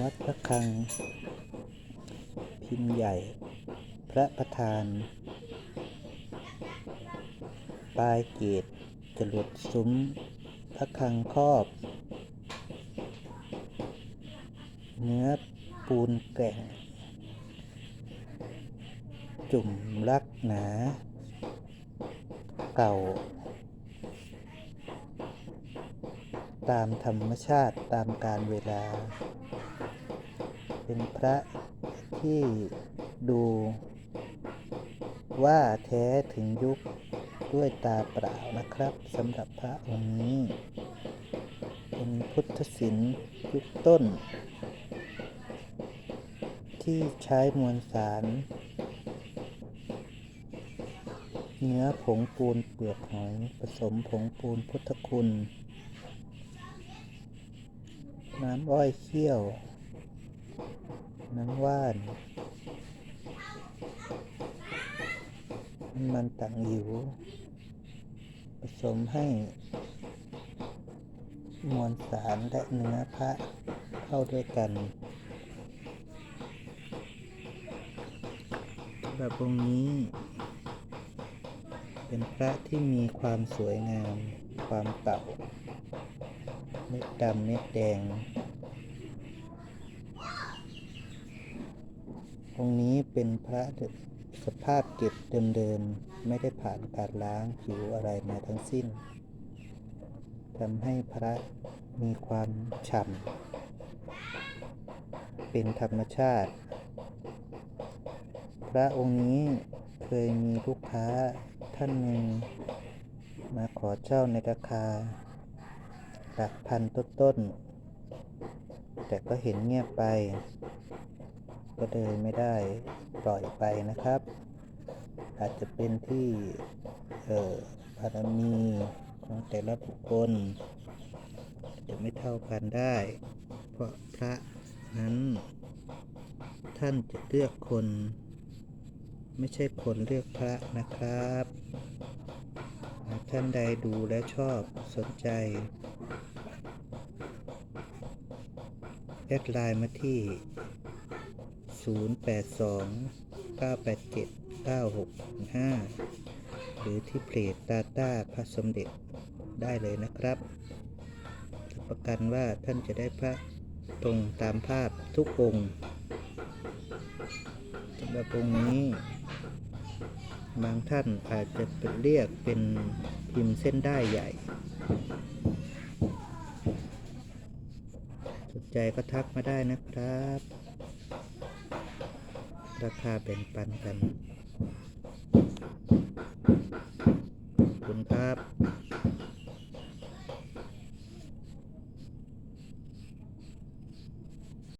วัดพระคลัง พิมพ์ใหญ่ พระประธาน ปลายเกตจรดซุ้ม พระคลังครอบ เนื้อปูนแกร่ง จุ่มรักหนา เก่า ตามธรรมชาติตามกาลเวลา เป็นพระที่ดูว่าแท้ถึงยุคด้วยตาเปล่านะครับสำหรับพระองค์นี้ เป็นพุทธศิลป์ยุคต้น ที่ใช้มวลสารเนื้อผงปูนเปลือกหอยผสมผงปูนพุทธคุณ น้ำอ้อยเคี่ยว น้ำว่านน้ำมันต่างหิว ผสมให้ มวลสารและเนื้อพระเข้าด้วยกันแบบองค์นี้ เป็นพระที่มีความสวยงาม ความเก่า เม็ดดำเม็ดแดงองนี้เป็นพระสภาพเก็บเดิมๆ ไม่ได้ผ่านการล้างผิวอะไรมาทั้งสิ้นทำให้พระมีความฉ่ำ เป็นธรรมชาติ พระองค์นี้เคยมีลูกค้าท่านหนึ่งมาขอเช่าในราคา หลักพันต้นๆ แต่ก็เห็นเงียบไป ก็เลยไม่ได้ปล่อยไปนะครับ อาจจะเป็นที่เออบารมีของแต่ละบุคคล จะไม่เท่ากันได้ เพราะพระนั้น ท่านจะเลือกคน ไม่ใช่คนเลือกพระนะครับท่านใดดูและชอบสนใจ แอดไลน์มาที่ 082 987 9615หรือที่เพจดาต้าพระสมเด็จได้เลยนะครับประกันว่าท่านจะได้พระตรงตามภาพทุกองค์สำหรับองค์นี้ บางท่านอาจจะเป็นเรียกเป็นพิมพ์เส้นได้ใหญ่ สน ใจก็ทักมาได้นะครับ ราคาแบ่งปันกัน ขอบคุณครับ